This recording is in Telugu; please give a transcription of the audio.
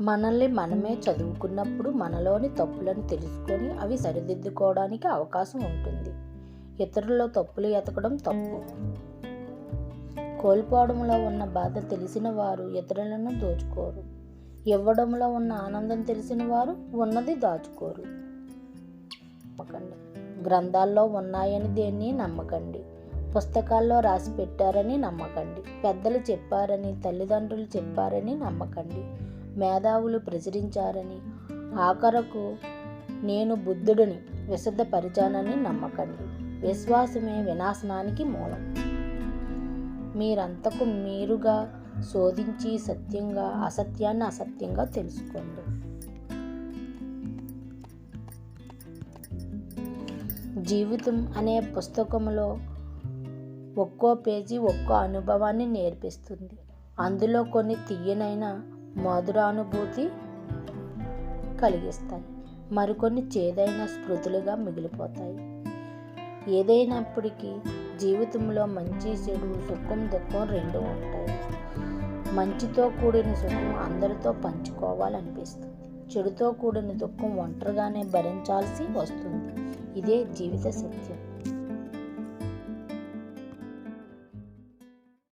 మనల్ని మనమే చదువుకున్నప్పుడు మనలోని తప్పులను తెలుసుకొని అవి సరిదిద్దుకోవడానికి అవకాశం ఉంటుంది. ఇతరుల తప్పులు ఎతకడం తప్పు. కోల్పోవడంలో ఉన్న బాధ తెలిసిన వారు ఇతరులను దోచుకోరు. ఇవ్వడంలో ఉన్న ఆనందం తెలిసిన వారు ఉన్నది దాచుకోరు. నమ్మకండి. గ్రంథాల్లో ఉన్నాయని దేన్ని నమ్మకండి. పుస్తకాల్లో రాసి పెట్టారని నమ్మకండి. పెద్దలు చెప్పారని తల్లిదండ్రులు చెప్పారని నమ్మకండి. మేధావులు ప్రచురించారని ఆఖరకు నేను బుద్ధుడిని విశుద్ధపరిచానని నమ్మకండి. విశ్వాసమే వినాశనానికి మూలం. మీరంతకు మీరుగా శోధించి సత్యంగా అసత్యాన్ని అసత్యంగా తెలుసుకోండి. జీవితం అనే పుస్తకంలో ఒక్కో పేజీ ఒక్కో అనుభవాన్ని నేర్పిస్తుంది. అందులో కొన్ని తీయనైనా మధురానుభూతి కలిగిస్తాయి. మరికొన్ని చేదైన స్మృతులుగా మిగిలిపోతాయి. ఏదైనప్పటికీ జీవితంలో మంచి చెడు సుఖం దుఃఖం రెండు ఉంటాయి. మంచితో కూడిన సుఖం అందరితో పంచుకోవాలనిపిస్తుంది. చెడుతో కూడిన దుఃఖం ఒంటరిగానే భరించాల్సి వస్తుంది. ఇదే జీవిత సత్యం.